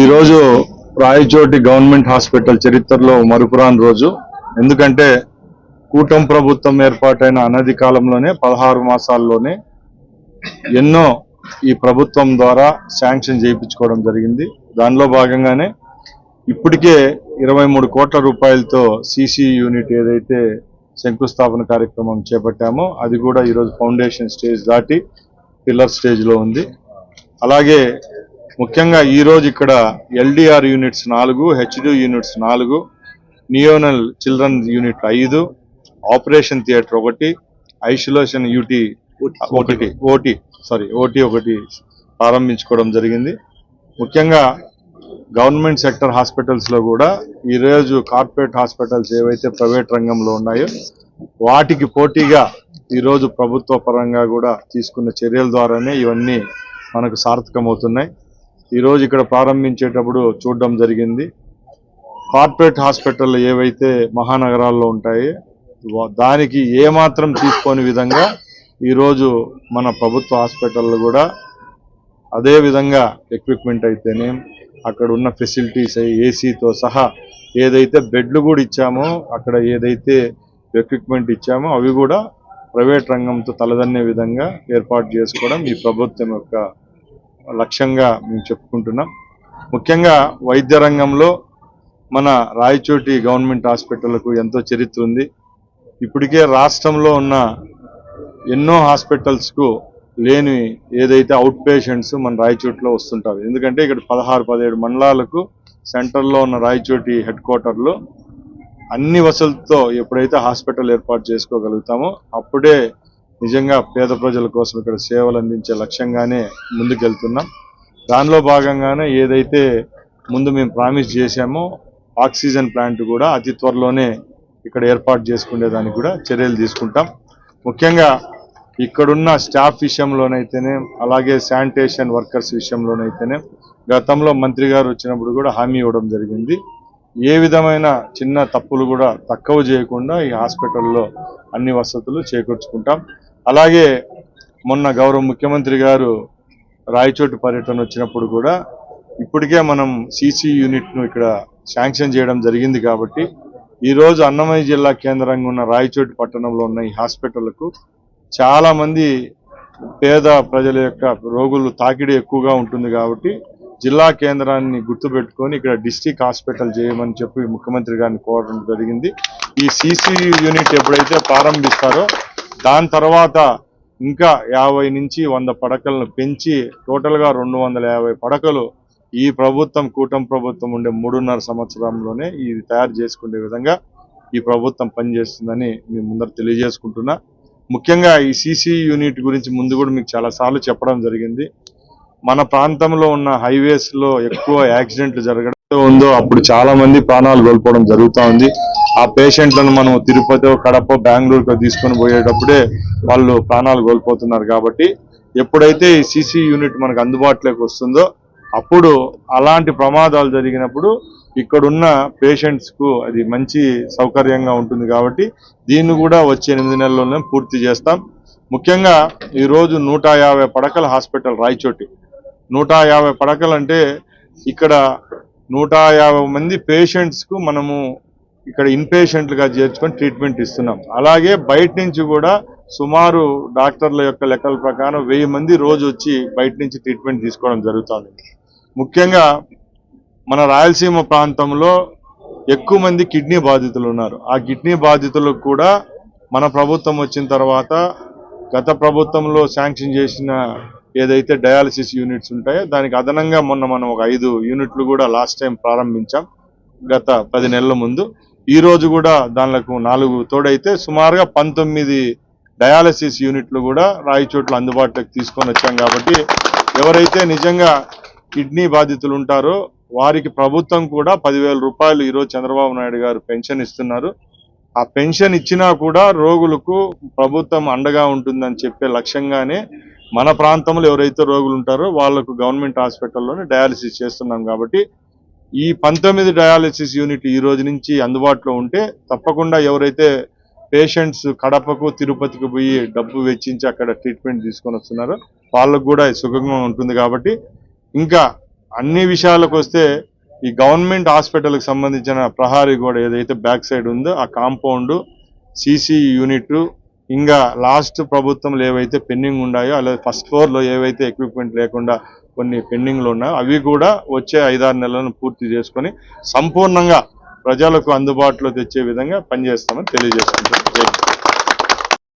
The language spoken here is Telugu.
ఈరోజు రాయచోటి గవర్నమెంట్ హాస్పిటల్ చరిత్రలో మరుపురాని రోజు. ఎందుకంటే కూటం ప్రభుత్వం ఏర్పాటైన అనతి కాలంలోనే పదహారు మాసాల్లోనే ఎన్నో ఈ ప్రభుత్వం ద్వారా శాంక్షన్ చేయించుకోవడం జరిగింది. దానిలో భాగంగానే ఇప్పటికే ఇరవై మూడు కోట్ల రూపాయలతో సీసీ యూనిట్ ఏదైతే శంకుస్థాపన కార్యక్రమం చేపట్టామో అది కూడా ఈరోజు ఫౌండేషన్ స్టేజ్ దాటి పిల్లర్ స్టేజ్లో ఉంది. అలాగే ముఖ్యంగా ఈరోజు ఇక్కడ ఎల్డిఆర్ యూనిట్స్ నాలుగు హెచ్డి యూనిట్స్ నాలుగు నియోనల్ చిల్డ్రన్ యూనిట్ ఐదు ఆపరేషన్ థియేటర్ ఒకటి ఐసోలేషన్ యూటీ ఒకటి ఓటీ సారీ ఓటీ ఒకటి ప్రారంభించుకోవడం జరిగింది. ముఖ్యంగా గవర్నమెంట్ సెక్టర్ హాస్పిటల్స్లో కూడా ఈ రోజు కార్పొరేట్ హాస్పిటల్స్ ఏవైతే ప్రైవేట్ రంగంలో ఉన్నాయో వాటికి పోటీగా ఈ రోజు ప్రభుత్వ పరంగా కూడా తీసుకున్న చర్యల ద్వారానే ఇవన్నీ మనకు సార్థకమవుతున్నాయి. ఈ రోజు ఇక్కడ ప్రారంభించేటప్పుడు చూడడం జరిగింది. కార్పొరేట్ హాస్పిటల్ ఏవైతే మహానగరాల్లో ఉంటాయి దానికి ఏమాత్రం తీసుకోని విధంగా ఈరోజు మన ప్రభుత్వ హాస్పిటల్లో కూడా అదే విధంగా ఎక్విప్మెంట్ అయితేనే అక్కడ ఉన్న ఫెసిలిటీస్ ఏసీతో సహా ఏదైతే బెడ్లు కూడా ఇచ్చామో అక్కడ ఏదైతే ఎక్విప్మెంట్ ఇచ్చామో అవి కూడా ప్రైవేట్ రంగంతో తలదన్నే విధంగా ఏర్పాటు చేసుకోవడం ఈ ప్రభుత్వం యొక్క లక్ష్యంగా మేము చెప్పుకుంటున్నాం. ముఖ్యంగా వైద్య రంగంలో మన రాయచోటి గవర్నమెంట్ హాస్పిటల్కు ఎంతో చరిత్ర ఉంది. ఇప్పటికే రాష్ట్రంలో ఉన్న ఎన్నో హాస్పిటల్స్కు లేని ఏదైతే అవుట్ పేషెంట్స్ మన రాయచోటిలో వస్తుంటారు. ఎందుకంటే ఇక్కడ పదహారు పదిహేడు మండలాలకు సెంటర్లో ఉన్న రాయచోటి హెడ్ క్వార్టర్లో అన్ని వసతులతో ఎప్పుడైతే హాస్పిటల్ ఏర్పాటు చేసుకోగలుగుతామో అప్పుడే నిజంగా పేద ప్రజల కోసం ఇక్కడ సేవలు అందించే లక్ష్యంగానే ముందుకెళ్తున్నాం. దానిలో భాగంగానే ఏదైతే ముందు మేము ప్రామిస్ చేశామో ఆక్సిజన్ ప్లాంట్ కూడా అతి త్వరలోనే ఇక్కడ ఏర్పాటు చేసుకునేదానికి కూడా చర్యలు తీసుకుంటాం. ముఖ్యంగా ఇక్కడున్న స్టాఫ్ విషయంలోనైతేనే అలాగే శానిటేషన్ వర్కర్స్ విషయంలోనైతేనే గతంలో మంత్రి గారు వచ్చినప్పుడు కూడా హామీ ఇవ్వడం జరిగింది. ఏ విధమైన చిన్న తప్పులు కూడా తక్కువ చేయకుండా ఈ హాస్పిటల్లో అన్ని వసతులు చేకూర్చుకుంటాం. అలాగే మొన్న గౌరవ ముఖ్యమంత్రి గారు రాయచోటు పర్యటన వచ్చినప్పుడు కూడా ఇప్పటికే మనం సీసీ యూనిట్ను ఇక్కడ శాంక్షన్ చేయడం జరిగింది కాబట్టి ఈరోజు అన్నమయ్య జిల్లా కేంద్రంగా ఉన్న రాయచోటి పట్టణంలో ఉన్న ఈ హాస్పిటల్కు చాలామంది పేద ప్రజల యొక్క రోగులు తాకిడి ఎక్కువగా ఉంటుంది కాబట్టి జిల్లా కేంద్రాన్ని గుర్తుపెట్టుకొని ఇక్కడ డిస్టిక్ హాస్పిటల్ చేయమని చెప్పి ముఖ్యమంత్రి గారిని కోరడం జరిగింది. ఈ సీసీ యూనిట్ ఎప్పుడైతే ప్రారంభిస్తారో దాని తర్వాత ఇంకా యాభై నుంచి వంద పడకలను పెంచి టోటల్గా రెండు వందల యాభై పడకలు ఈ ప్రభుత్వం కూటమి ప్రభుత్వం ఉండే మూడున్నర సంవత్సరంలోనే ఇది తయారు చేసుకునే విధంగా ఈ ప్రభుత్వం పనిచేస్తుందని మీ ముందర తెలియజేసుకుంటున్నా. ముఖ్యంగా ఈ సీసీ యూనిట్ గురించి ముందు కూడా మీకు చాలా సార్లు చెప్పడం జరిగింది. మన ప్రాంతంలో ఉన్న హైవేస్లో ఎక్కువ యాక్సిడెంట్లు జరగడం ఉందో అప్పుడు చాలా మంది ప్రాణాలు కోల్పోవడం జరుగుతూ ఉంది. ఆ పేషెంట్లను మనం తిరుపతి కడప బెంగళూరుకో తీసుకొని పోయేటప్పుడే వాళ్ళు ప్రాణాలు కోల్పోతున్నారు కాబట్టి ఎప్పుడైతే ఈ సీసీ యూనిట్ మనకు అందుబాటులోకి వస్తుందో అప్పుడు అలాంటి ప్రమాదాలు జరిగినప్పుడు ఇక్కడున్న పేషెంట్స్కు అది మంచి సౌకర్యంగా ఉంటుంది కాబట్టి దీన్ని కూడా వచ్చే ఎనిమిది నెలల్లోనే పూర్తి చేస్తాం. ముఖ్యంగా ఈరోజు నూట యాభై పడకల హాస్పిటల్ రాయచోటి. నూట యాభై పడకలు అంటే ఇక్కడ నూట యాభై మంది పేషెంట్స్కు మనము ఇక్కడ ఇన్పేషెంట్లుగా చేర్చుకొని ట్రీట్మెంట్ ఇస్తున్నాం. అలాగే బయట నుంచి కూడా సుమారు డాక్టర్ల యొక్క లెక్కల ప్రకారం వెయ్యి మంది రోజు వచ్చి బయట నుంచి ట్రీట్మెంట్ తీసుకోవడం జరుగుతుంది. ముఖ్యంగా మన రాయలసీమ ప్రాంతంలో ఎక్కువ మంది కిడ్నీ బాధితులు ఉన్నారు. ఆ కిడ్నీ బాధితులకు కూడా మన ప్రభుత్వం వచ్చిన తర్వాత గత ప్రభుత్వంలో శాంక్షన్ చేసిన ఏదైతే డయాలసిస్ యూనిట్స్ ఉంటాయో దానికి అదనంగా మొన్న మనం ఒక ఐదు యూనిట్లు కూడా లాస్ట్ టైం ప్రారంభించాం గత పది నెలల ముందు. ఈ రోజు కూడా దానిలకు నాలుగు తోడైతే సుమారుగా పంతొమ్మిది డయాలసిస్ యూనిట్లు కూడా రాయచోట్ల అందుబాటులోకి తీసుకొని వచ్చాం కాబట్టి ఎవరైతే నిజంగా కిడ్నీ బాధితులు ఉంటారో వారికి ప్రభుత్వం కూడా పదివేల రూపాయలు ఈరోజు చంద్రబాబు నాయుడు గారు పెన్షన్ ఇస్తున్నారు. ఆ పెన్షన్ ఇచ్చినా కూడా రోగులకు ప్రభుత్వం అండగా ఉంటుందని చెప్పే లక్ష్యంగానే మన ప్రాంతంలో ఎవరైతే రోగులు ఉంటారో వాళ్ళకు గవర్నమెంట్ హాస్పిటల్లోనే డయాలసిస్ చేస్తున్నాం కాబట్టి ఈ పంతొమ్మిది డయాలసిస్ యూనిట్ ఈ రోజు నుంచి అందుబాటులో ఉంటే తప్పకుండా ఎవరైతే పేషెంట్స్ కడపకు తిరుపతికి పోయి డబ్బు వెచ్చించి అక్కడ ట్రీట్మెంట్ తీసుకొని వస్తున్నారో వాళ్ళకు కూడా సుఖంగా ఉంటుంది కాబట్టి ఇంకా అన్ని విషయాలకు వస్తే ఈ గవర్నమెంట్ హాస్పిటల్కి సంబంధించిన ప్రహారీ గోడ ఏదైతే బ్యాక్ సైడ్ ఉందో ఆ కాంపౌండ్ సీసీ యూనిట్ ఇంకా లాస్ట్ ప్రభుత్వంలో ఏవైతే పెండింగ్ ఉన్నాయో అలాగే ఫస్ట్ ఫ్లోర్లో ఏవైతే ఎక్విప్మెంట్ లేకుండా కొన్ని పెండింగ్లు ఉన్నాయో అవి కూడా వచ్చే ఐదారు నెలలను పూర్తి చేసుకొని సంపూర్ణంగా ప్రజలకు అందుబాటులో తెచ్చే విధంగా పనిచేస్తామని తెలియజేసుకుంటాం